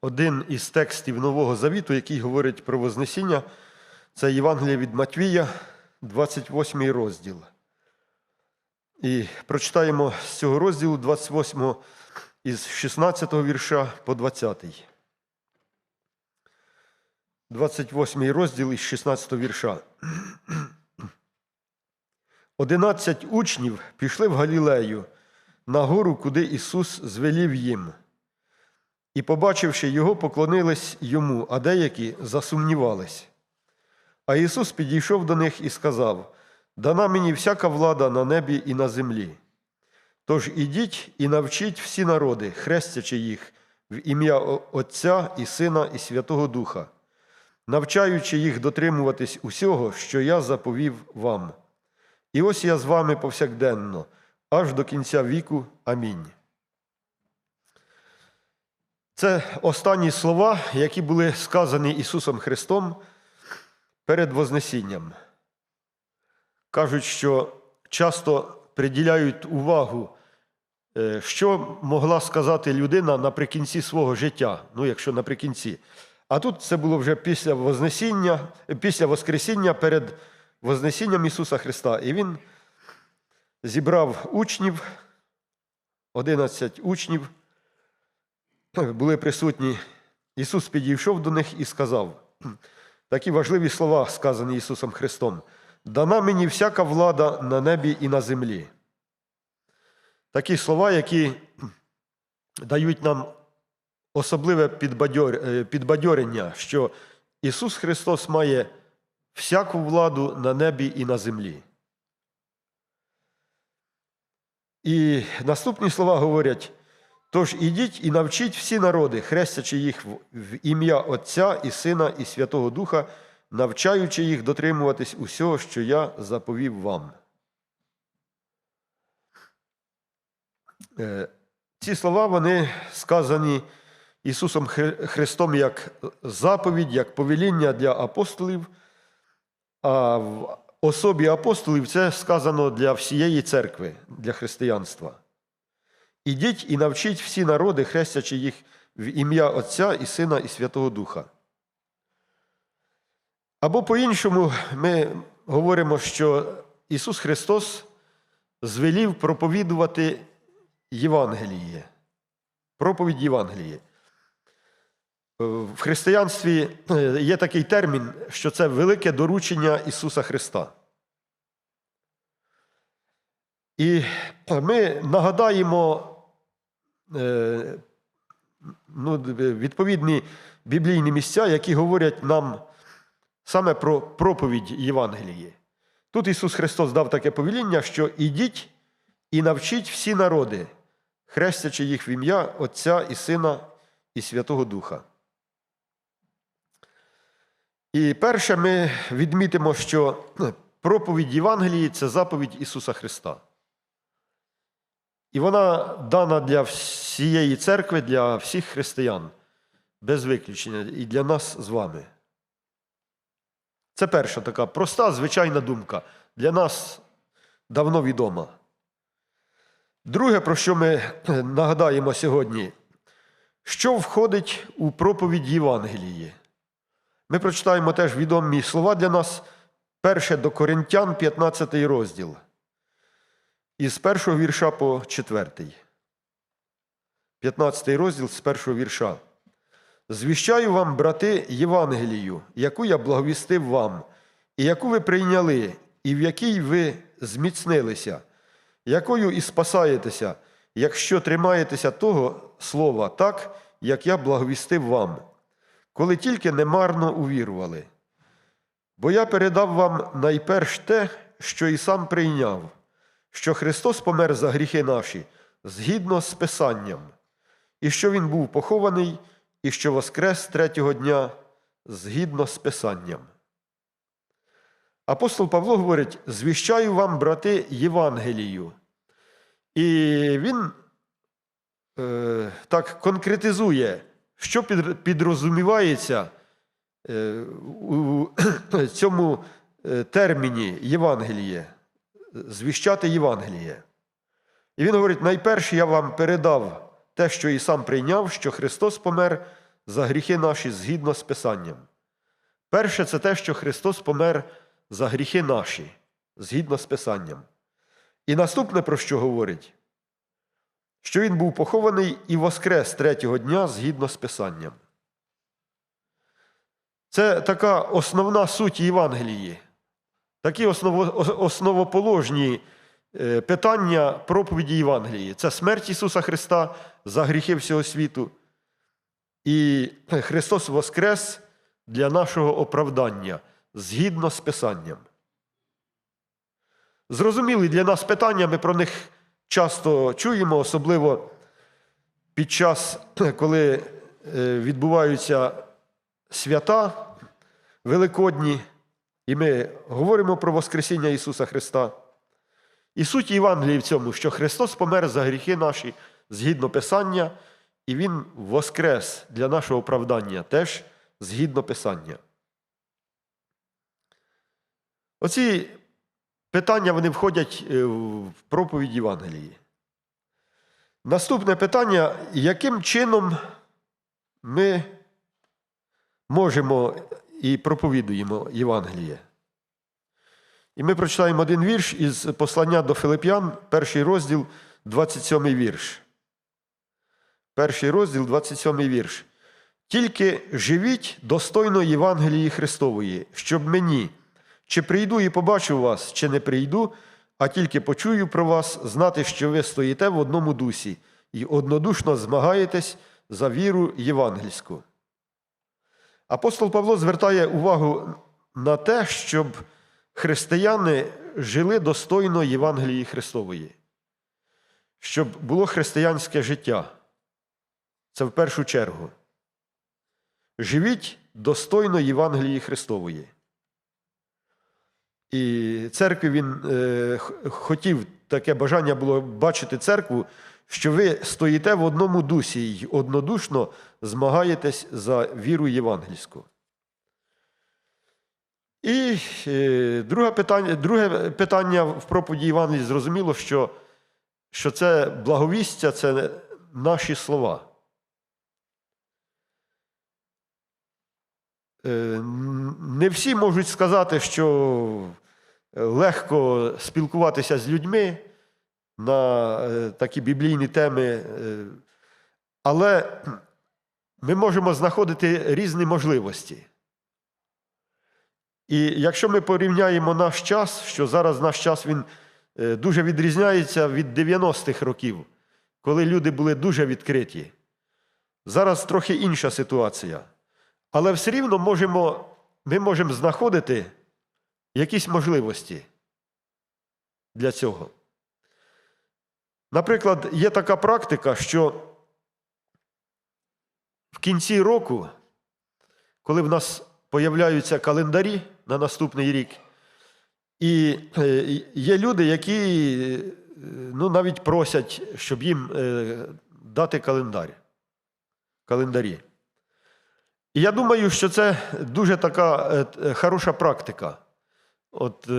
один із текстів Нового Завіту, який говорить про Вознесіння. Це Євангеліє від Матвія, 28 розділ. І прочитаємо з цього розділу 28 із 16 вірша по 20. 28 розділ із 16 вірша. Одинадцять учнів пішли в Галілею на гору, куди Ісус звелів їм. І, побачивши його, поклонились йому, а деякі засумнівались. А Ісус підійшов до них і сказав: Дана мені всяка влада на небі і на землі. Тож ідіть і навчіть всі народи, хрестячи їх в ім'я Отця і Сина і Святого Духа, навчаючи їх дотримуватись усього, що я заповів вам. І ось я з вами повсякденно, аж до кінця віку. Амінь. Це останні слова, які були сказані Ісусом Христом перед Вознесінням. Кажуть, що часто приділяють увагу, е, що могла сказати людина наприкінці свого життя, ну, якщо наприкінці. А тут це було вже після Вознесіння, після Воскресіння перед Вознесінням Ісуса Христа. І Він зібрав учнів, 11 учнів, були присутні. Ісус підійшов до них і сказав, такі важливі слова, сказані Ісусом Христом. Дана мені всяка влада на небі і на землі. Такі слова, які дають нам особливе е, підбадьорення, що Ісус Христос має всяку владу на небі і на землі. І наступні слова говорять: тож ідіть і навчіть всі народи, хрестячи їх в- ім'я Отця і Сина і Святого Духа, навчаючи їх дотримуватись усього, що я заповів вам. Е, Ці слова вони сказані Ісусом Христом як заповідь, як повеління для апостолів, а в особі апостолів це сказано для всієї церкви, для християнства. Ідіть і навчіть всі народи, хрестячи їх в ім'я Отця і Сина і Святого Духа. Або по-іншому ми говоримо, що Ісус Христос звелів проповідувати Євангеліє, проповідь Євангелії. В християнстві е, є такий термін, що це велике доручення Ісуса Христа. І ми нагадаємо ну, відповідні біблійні місця, які говорять нам саме про проповідь Євангелії. Тут Ісус Христос дав таке повеління, що ідіть і навчіть всі народи, хрестячи їх в ім'я Отця і Сина і Святого Духа. І перше ми відмітимо, що проповідь Євангелії це заповідь Ісуса Христа. І вона дана для всієї церкви, для всіх християн, без виключення, і для нас з вами. Це перша така проста, звичайна думка. Для нас давно відома. Друге, про що ми нагадаємо сьогодні, що входить у проповідь Євангелії. Ми прочитаємо теж відомі слова для нас. Перше до Коринтян, 15 розділ. Із першого вірша по четвертий. 15 розділ з першого вірша. Звіщаю вам, брати, Євангелію, яку я благовістив вам, і яку ви прийняли, і в якій ви зміцнилися, якою і спасаєтеся, якщо тримаєтеся того слова так, як я благовістив вам, коли тільки немарно увірували. Бо я передав вам найперш те, що і сам прийняв, що Христос помер за гріхи наші, згідно з Писанням, і що Він був похований, і що воскрес третього дня згідно з Писанням. Апостол Павло говорить: звіщаю вам, брати, Євангелію. І він е, так конкретизує, що підрозумівається е, у цьому е, терміні Євангеліє, звіщати Євангеліє. І він говорить: найперше я вам передав те, що і сам прийняв, що Христос помер за гріхи наші згідно з Писанням. Перше це те, що Христос помер за гріхи наші, згідно з Писанням. І наступне, про що говорить, що Він був похований і воскрес третього дня згідно з Писанням. Це така основна суть Євангелії, такі основоположні е, питання проповіді Євангелії. Це смерть Ісуса Христа за гріхи всього світу. І Христос воскрес для нашого оправдання згідно з Писанням. Зрозумілі для нас питання, ми про них часто чуємо, особливо під час, коли е, відбуваються свята великодні, і ми говоримо про Воскресіння Ісуса Христа. І суть Євангелії в цьому, що Христос помер за гріхи наші згідно Писання, і Він воскрес для нашого оправдання теж згідно Писання. Оці питання вони входять е, в проповідь Євангелії. Наступне питання: яким чином ми можемо і проповідуємо Євангеліє? І ми прочитаємо один вірш із послання до Филип'ян, перший розділ, 27 вірш. Перший розділ, 27 вірш. Тільки живіть достойно Євангелії Христової, щоб мені, чи прийду і побачу вас, чи не прийду, а тільки почую про вас, знати, що ви стоїте в одному дусі і однодушно змагаєтесь за віру євангельську. Апостол Павло звертає увагу на те, щоб християни жили достойно Євангелії Христової, щоб було християнське життя. Це в першу чергу. Живіть достойно Євангелії Христової. І церкві він е, хотів, таке бажання було бачити церкву, що ви стоїте в одному дусі й однодушно змагаєтесь за віру євангельську. І е, друге питання, друге питання в проповіді Євангелії зрозуміло, що, що це благовістя, це наші слова. Е, Не всі можуть сказати, що легко спілкуватися з людьми на е, такі біблійні теми, але ми можемо знаходити різні можливості. І якщо ми порівняємо наш час, що зараз наш час він е, дуже відрізняється від 90-х років, коли люди були дуже відкриті. Зараз трохи інша ситуація. Але все рівно можемо, ми можемо знаходити якісь можливості для цього. Наприклад, є така практика, що в кінці року, коли в нас появляються календарі на наступний рік, і е, є люди, які е, ну, навіть просять, щоб їм е, дати календар. Календарі. І я думаю, що це дуже така хороша практика. От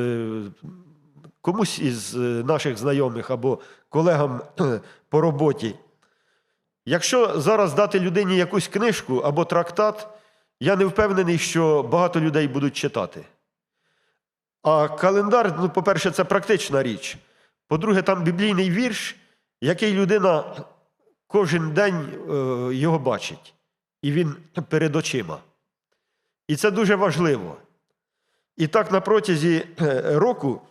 комусь із наших знайомих або колегам по роботі. Якщо зараз дати людині якусь книжку або трактат, я не впевнений, що багато людей будуть читати. А календар, ну, по-перше, це практична річ. По-друге, там біблійний вірш, який людина кожен день е, його бачить, і він перед очима. І це дуже важливо. І так на протязі е, року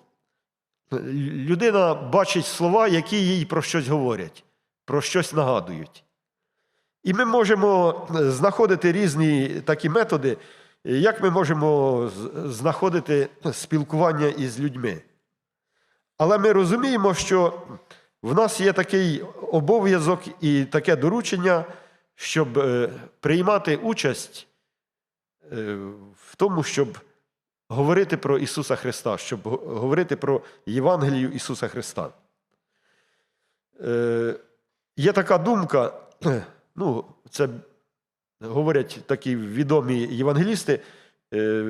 е, людина бачить слова, які їй про щось говорять, про щось нагадують. І ми можемо е, знаходити різні такі методи, е, як ми можемо знаходити спілкування із людьми. Але ми розуміємо, що в нас є такий обов'язок і таке доручення, щоб е, приймати участь в тому, щоб говорити про Ісуса Христа, щоб говорити про Євангелію Ісуса Христа. Є така думка, ну, це говорять такі відомі євангелісти, е,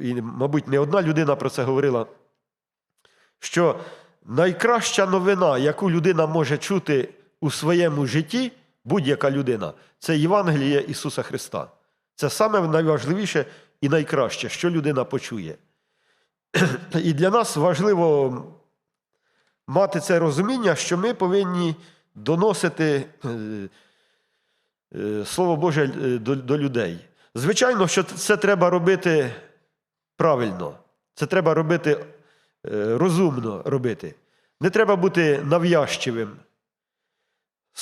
і, мабуть, не одна людина про це говорила, що найкраща новина, яку людина може чути у своєму житті, будь-яка людина, це Євангеліє Ісуса Христа. Це саме найважливіше і найкраще, що людина почує. І для нас важливо мати це розуміння, що ми повинні доносити е, Слово Боже е, до, до людей. Звичайно, що це треба робити правильно, це треба робити е, розумно робити. Не треба бути нав'язчивим.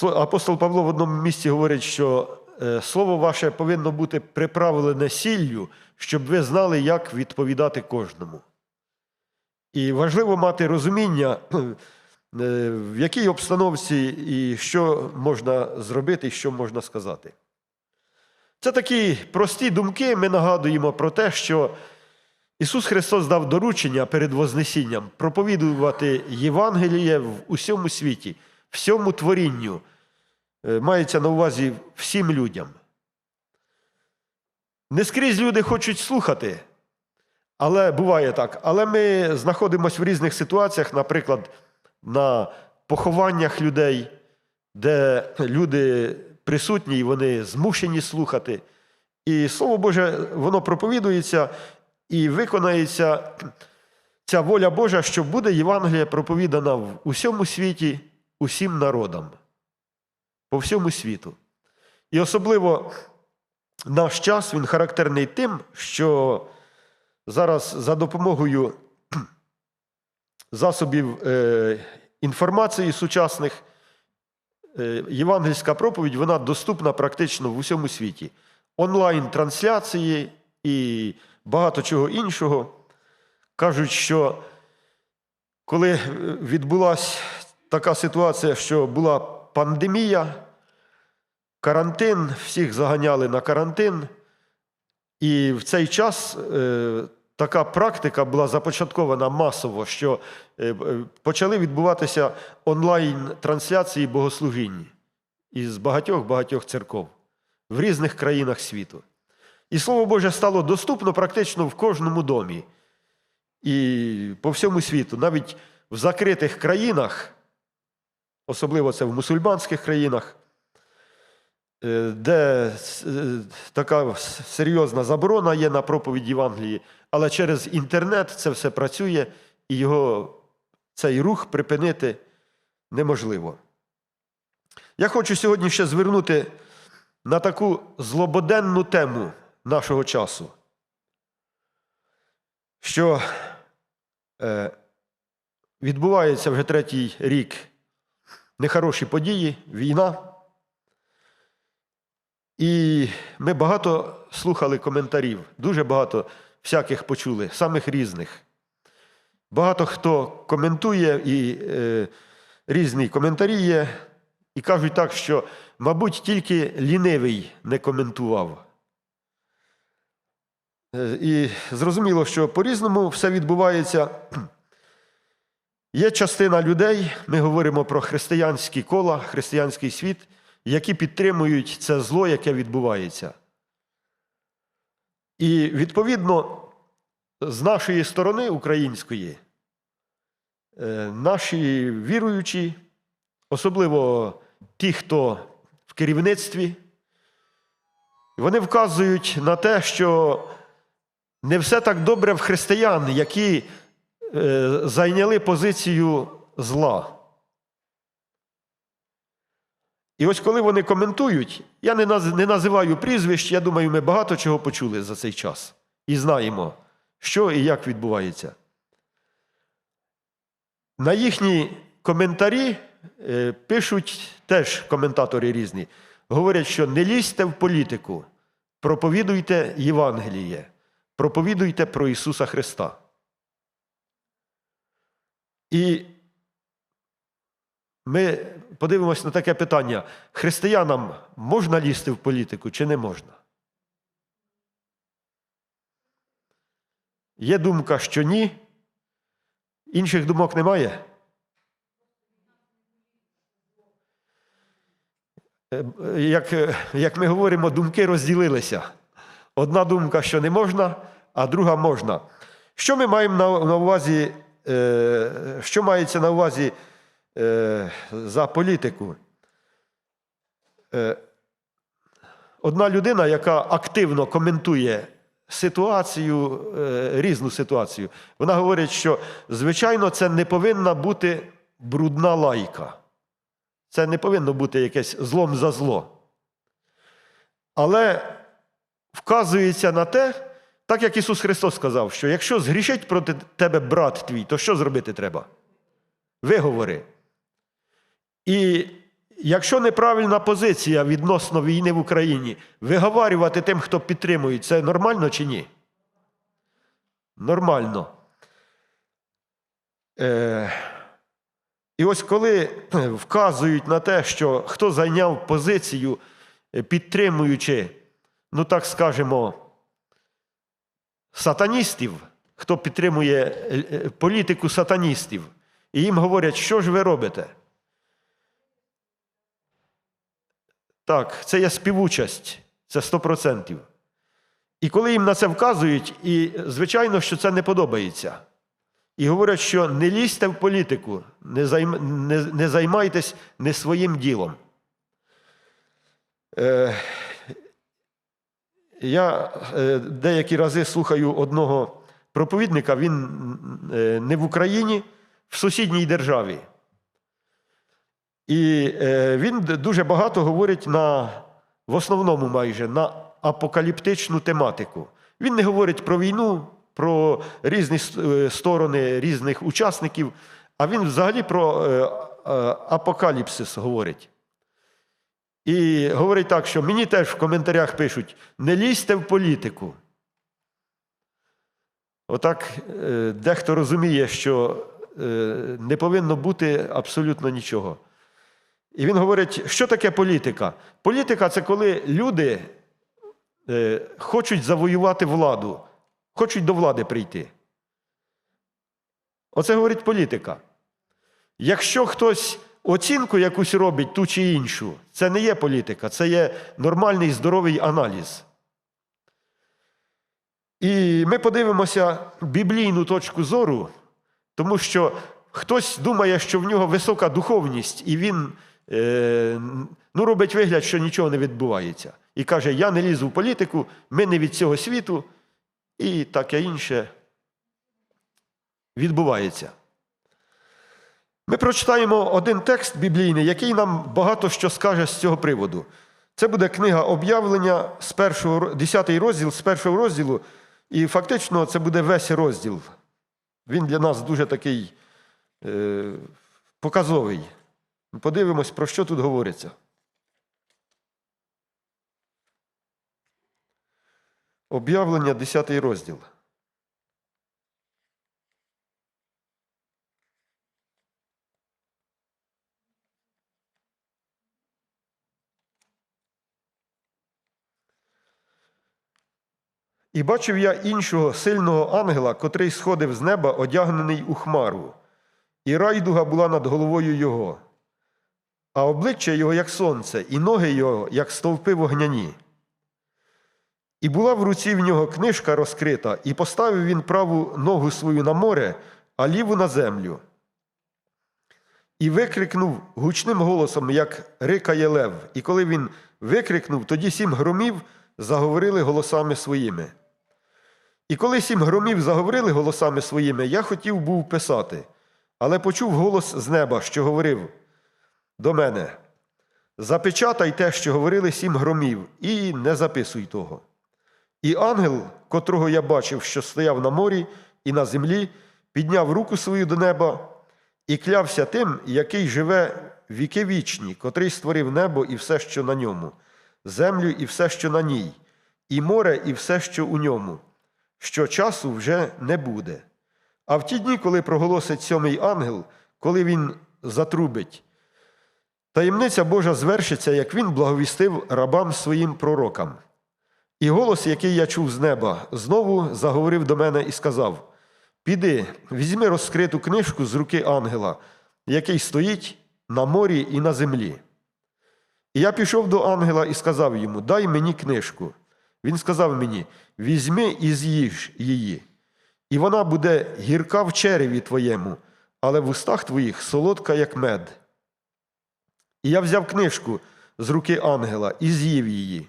Апостол Павло в одному місці говорить, що е, слово ваше повинно бути приправлене сіллю, щоб ви знали, як відповідати кожному. І важливо мати розуміння, е, в якій обстановці і що можна зробити, і що можна сказати. Це такі прості думки. Ми нагадуємо про те, що Ісус Христос дав доручення перед Вознесінням проповідувати Євангеліє в усьому світі, всьому творінню. Е, Мається на увазі всім людям. Не скрізь люди хочуть слухати, але буває так. Але ми знаходимося в різних ситуаціях, наприклад, на похованнях людей, де люди присутні і вони змушені слухати. І Слово Боже, воно проповідується і виконається ця воля Божа, що буде Євангелія проповідана в усьому світі, усім народам, по всьому світу. І особливо наш час він характерний тим, що зараз за допомогою засобів е, інформації сучасних е, євангельська проповідь вона доступна практично в усьому світі. Онлайн-трансляції і багато чого іншого. Кажуть, що коли відбулася така ситуація, що була пандемія, карантин, всіх заганяли на карантин, і в цей час е, така практика була започаткована масово, що е, е, почали відбуватися онлайн-трансляції богослужінь із багатьох-багатьох церков в різних країнах світу. І Слово Боже стало доступно практично в кожному домі і по всьому світу, навіть в закритих країнах, особливо це в мусульманських країнах, де е, така серйозна заборона є на проповідь Євангелії, але через інтернет це все працює, і його цей рух припинити неможливо. Я хочу сьогодні ще звернути на таку злободенну тему нашого часу, що е, відбувається вже третій рік нехороші події, війна. І ми багато слухали коментарів, дуже багато всяких почули, самих різних. Багато хто коментує і е, різні коментарі є, і кажуть так, що, мабуть, тільки лінивий не коментував. Е, І зрозуміло, що по-різному все відбувається. Є частина людей, ми говоримо про християнські кола, християнський світ, які підтримують це зло, яке відбувається. І відповідно, з нашої сторони української, е, наші віруючі, особливо ті, хто в керівництві, вони вказують на те, що не все так добре в християн, які е, зайняли позицію зла. І ось коли вони коментують, я не, наз, не називаю прізвищ, я думаю, ми багато чого почули за цей час і знаємо, що і як відбувається. На їхні коментарі е, пишуть теж коментатори різні. Говорять, що не лізьте в політику, проповідуйте Євангеліє, проповідуйте про Ісуса Христа. І ми подивимось на таке питання: християнам можна лізти в політику чи не можна? Є думка, що ні. Інших думок немає. Е, е, Як, е, як ми говоримо, думки розділилися. Одна думка, що не можна, а друга можна. Що ми маємо на, на увазі, е, що мається на увазі за політику? е, одна людина, яка активно коментує ситуацію, е, різну ситуацію, вона говорить, що звичайно це не повинна бути брудна лайка. Це не повинно бути якесь злом за зло. Але вказується на те, так як Ісус Христос сказав, що якщо згрішить проти тебе брат твій, то що зробити треба? Виговори. І якщо неправильна позиція відносно війни в Україні, виговарювати тим, хто підтримує, це нормально чи ні? Нормально. Е, і ось коли вказують на те, що хто зайняв позицію, е, підтримуючи, ну так скажемо, сатаністів, хто підтримує е, е, політику сатаністів, і їм говорять, що ж ви робите? Так, це є співучасть, це 100%. І коли їм на це вказують, і звичайно, що це не подобається. І говорять, що не лізьте в політику, не, займ... не, не займайтесь не своїм ділом. Е... Я е, деякі рази слухаю одного проповідника, він е, не в Україні, в сусідній державі. І е, він дуже багато говорить на, в основному майже на апокаліптичну тематику. Він не говорить про війну, про різні е, сторони різних учасників, а він взагалі про е, апокаліпсис говорить. І говорить так, що мені теж в коментарях пишуть: не лізьте в політику. Отак дехто розуміє, що не повинно бути абсолютно нічого. І він говорить, що таке політика? Політика це коли люди е, хочуть завоювати владу, хочуть до влади прийти. Оце говорить політика. Якщо хтось оцінку якусь робить ту чи іншу, це не є політика, це є нормальний здоровий аналіз. І ми подивимося біблійну точку зору, тому що хтось думає, що в нього висока духовність, і він ну, робить вигляд, що нічого не відбувається. І каже: Я не лізу в політику, ми не від цього світу, і таке інше відбувається. Ми прочитаємо один текст біблійний, який нам багато що скаже з цього приводу. Це буде книга об'явлення з першого, 10 розділ з першого розділу, і фактично це буде весь розділ. Він для нас дуже такий е, показовий. Подивимось, про що тут говориться. Об'явлення 10 розділ. І бачив я іншого сильного ангела, котрий сходив з неба, одягнений у хмару, і райдуга була над головою його, а обличчя його, як сонце, і ноги його, як стовпи вогняні. І була в руці в нього книжка розкрита, і поставив він праву ногу свою на море, а ліву на землю. І викрикнув гучним голосом, як рикає лев. І коли він викрикнув, тоді сім громів заговорили голосами своїми. І коли сім громів заговорили голосами своїми, я хотів був писати, але почув голос з неба, що говорив до мене: Запечатай те, що говорили сім громів, і не записуй того. І ангел, котрого я бачив, що стояв на морі і на землі, підняв руку свою до неба і клявся тим, який живе віки вічні, котрий створив небо і все, що на ньому, землю і все, що на ній, і море, і все, що у ньому, що часу вже не буде. А в ті дні, коли проголосить сьомий ангел, коли він затрубить, таємниця Божа звершиться, як він благовістив рабам своїм пророкам. І голос, який я чув з неба, знову заговорив до мене і сказав: Піди, візьми розкриту книжку з руки ангела, який стоїть на морі і на землі. І я пішов до ангела і сказав йому: Дай мені книжку. Він сказав мені: Візьми і з'їж її, і вона буде гірка в череві твоєму, але в устах твоїх солодка, як мед. І я взяв книжку, з руки ангела і з'їв її.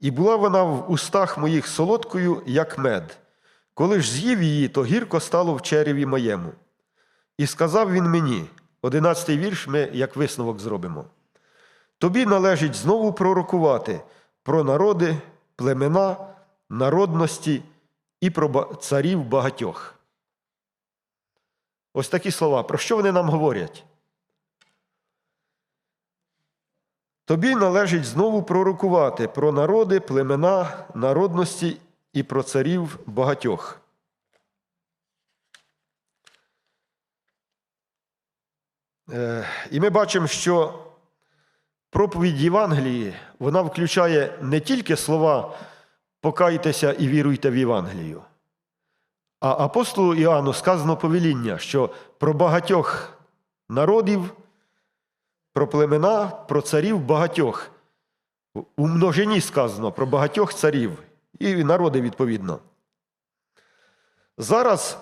І була вона в устах моїх солодкою, як мед. Коли ж з'їв її, то гірко стало в череві моєму. І сказав він мені, одинадцятий вірш, ми як висновок зробимо. Тобі належить знову пророкувати про народи, племена, народності і про царів багатьох. Ось такі слова. Про що вони нам говорять? Тобі належить знову пророкувати про народи, племена, народності і про царів багатьох. Е, І ми бачимо, що проповідь Євангелії вона включає не тільки слова покайтеся і віруйте в Євангелію, а апостолу Іоанну сказано повеління, що про багатьох народів, про племена, про царів багатьох. У множині сказано про багатьох царів і народи відповідно. Зараз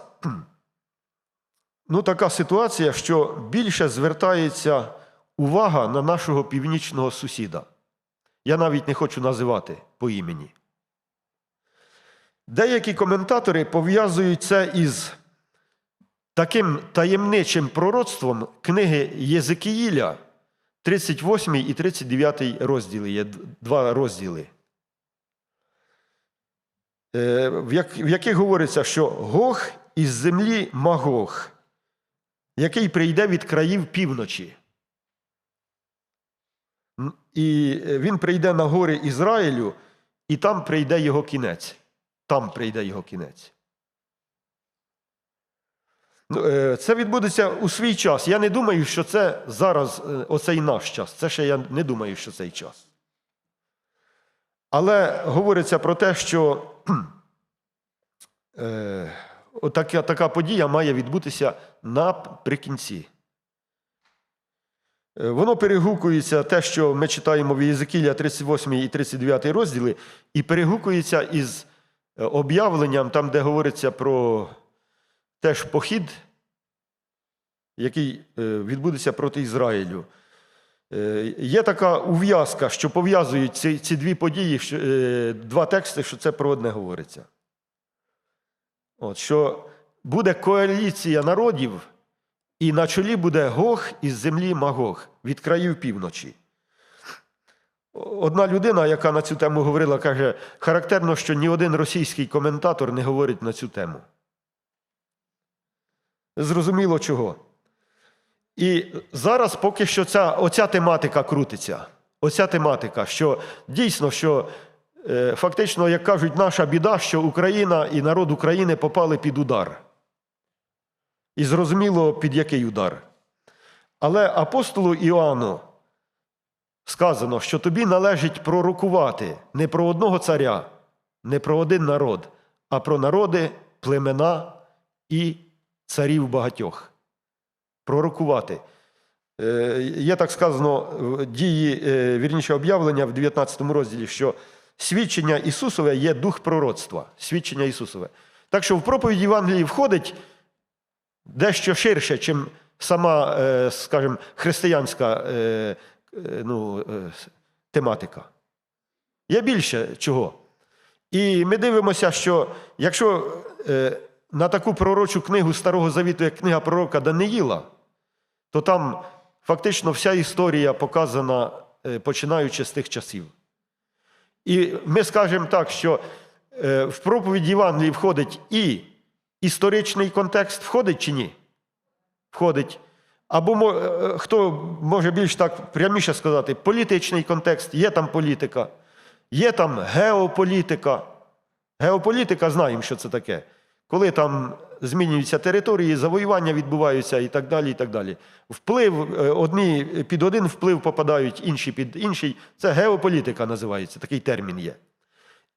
ну, така ситуація, що більше звертається увага на нашого північного сусіда. Я навіть не хочу називати по імені. Деякі коментатори пов'язують це із таким таємничим пророцтвом книги Єзекіїля, 38 і 39 розділи, є два розділи, е, в яких говориться, що Гог із землі Магог, який прийде від країв півночі. І е, він прийде на гори Ізраїлю, і там прийде його кінець. Там прийде його кінець. Ну, е, Це відбудеться у свій час. Я не думаю, що це зараз е, оцей наш час. Це ще я не думаю, що цей час. Але говориться про те, що е, отака, така подія має відбутися наприкінці. Е, Воно перегукується те, що ми читаємо в Єзекілля 38 і 39 розділи, і перегукується із об'явленням, там, де говориться про теж похід, який е, відбудеться проти Ізраїлю. Е, Є така ув'язка, що пов'язують ці, ці дві події, е, два тексти, що це про одне говориться. От, що буде коаліція народів, і на чолі буде Гог із землі Магог від країв півночі. Одна людина, яка на цю тему говорила, каже: характерно, що ні один російський коментатор не говорить на цю тему. Зрозуміло чого. І зараз поки що ця, оця тематика крутиться. Оця тематика, що дійсно, що е, фактично, як кажуть, наша біда, що Україна і народ України попали під удар. І зрозуміло, під який удар. Але апостолу Іоанну сказано, що тобі належить пророкувати не про одного царя, не про один народ, а про народи, племена і царів багатьох. Пророкувати. Е, Є так сказано в дії, е, вірніше об'явлення в 19 розділі, що свідчення Ісусове є дух пророцтва. Свідчення Ісусове. Так що в проповідь Євангелії входить дещо ширше, ніж сама, е, скажімо, християнська ну, тематика. Є більше чого. І ми дивимося, що якщо на таку пророчу книгу Старого Завіту, як книга пророка Даниїла, то там фактично вся історія показана, е, починаючи з тих часів. І ми скажемо так, що е, в проповідь Євангелії входить і історичний контекст, входить чи ні? Входить. Або е, хто може більш так пряміше сказати, політичний контекст, є там політика, є там геополітика. Геополітика знаємо, що це таке. Коли там змінюються території, завоювання відбуваються і так далі. і так далі. Вплив, е, одні під один вплив попадають, інші під інший. Це геополітика називається, такий термін є.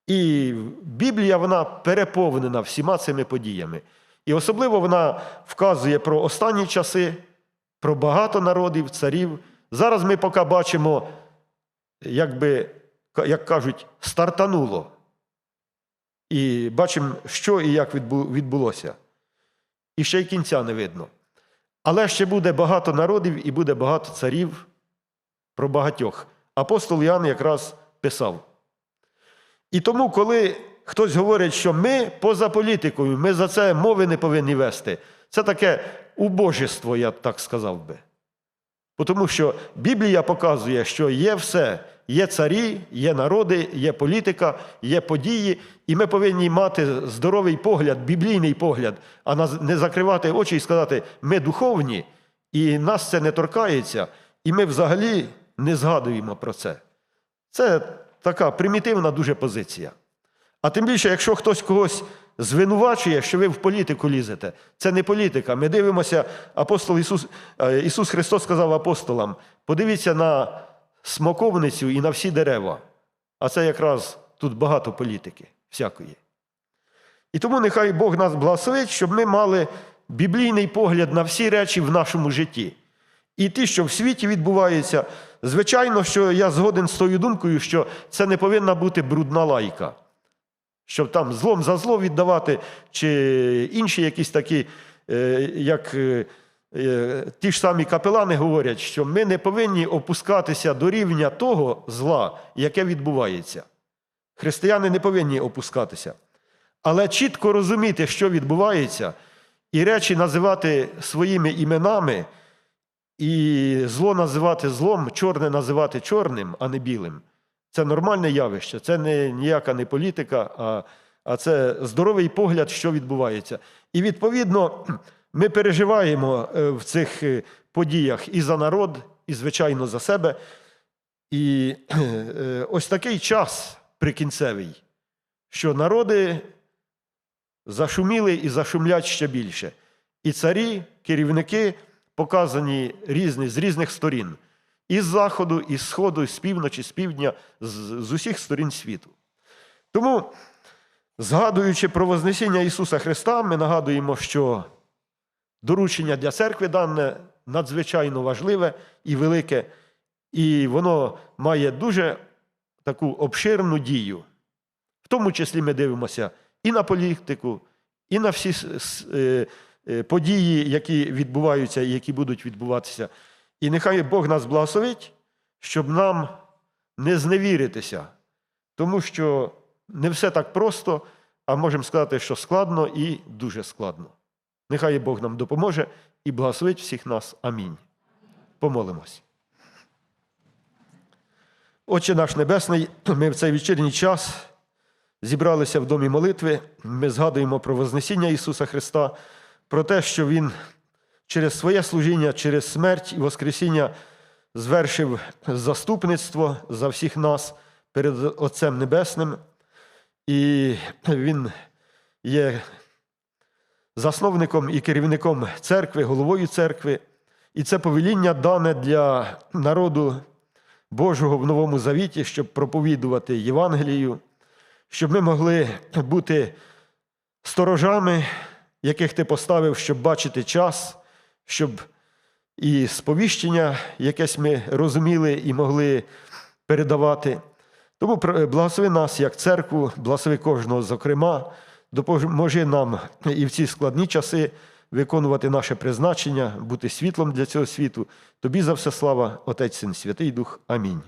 І Біблія вона переповнена всіма цими подіями. І особливо вона вказує про останні часи, про багато народів, царів. Зараз ми поки бачимо, якби, як кажуть, стартануло. І бачимо, що і як відбулося. І ще й кінця не видно. Але ще буде багато народів і буде багато царів про багатьох. апостол Іоанн якраз писав. І тому, коли хтось говорить, що ми поза політикою, ми за це мови не повинні вести, це таке убожество, я так сказав би. Тому що Біблія показує, що є все. Є царі, є народи, є політика, є події, і ми повинні мати здоровий погляд, біблійний погляд, а не закривати очі і сказати, ми духовні, і нас це не торкається, і ми взагалі не згадуємо про це. Це така примітивна дуже позиція. А тим більше, якщо хтось когось звинувачує, що ви в політику лізете, це не політика. Ми дивимося, апостол Ісус, е, Ісус Христос сказав апостолам: подивіться на смоковницю і на всі дерева. А це якраз тут багато політики всякої. І тому нехай Бог нас благословить, щоб ми мали біблійний погляд на всі речі в нашому житті. І ті, що в світі відбуваються, звичайно, що я згоден з тою думкою, що це не повинна бути брудна лайка. Щоб там злом за зло віддавати, чи інші якісь такі, е, як е, ті ж самі капелани говорять, що ми не повинні опускатися до рівня того зла, яке відбувається. Християни не повинні опускатися. Але чітко розуміти, що відбувається, і речі називати своїми іменами, і зло називати злом, чорне називати чорним, а не білим. Це нормальне явище, це не ніяка не політика, а, а це здоровий погляд, що відбувається. І відповідно ми переживаємо е, в цих е, подіях і за народ, і, звичайно, за себе. І е, ось такий час прикінцевий, що народи зашуміли і зашумлять ще більше. І царі, керівники показані різні, з різних сторін. І з заходу, і з сходу, і з півночі, з півдня, з, з усіх сторін світу. Тому, згадуючи про Вознесіння Ісуса Христа, ми нагадуємо, що доручення для церкви дане надзвичайно важливе і велике, і воно має дуже таку обширну дію. В тому числі ми дивимося і на політику, і на всі е, е, події, які відбуваються і які будуть відбуватися. І нехай Бог нас благословить, щоб нам не зневіритися, тому що не все так просто, а можемо сказати, що складно і дуже складно. Нехай Бог нам допоможе і благословить всіх нас. Амінь. Помолимось. Отче наш Небесний, ми в цей вечірній час зібралися в домі молитви. Ми згадуємо про Вознесіння Ісуса Христа, про те, що Він через своє служіння, через смерть і Воскресіння звершив заступництво за всіх нас перед Отцем Небесним. І Він є засновником і керівником церкви, головою церкви. І це повеління дане для народу Божого в Новому Завіті, щоб проповідувати Євангелію, щоб ми могли бути сторожами, яких ти поставив, щоб бачити час, щоб і сповіщення якесь ми розуміли і могли передавати. Тому благослови нас як церкву, благослови кожного зокрема, допоможи нам і в ці складні часи виконувати наше призначення, бути світлом для цього світу. Тобі за все слава, Отець Син, Святий Дух. Амінь.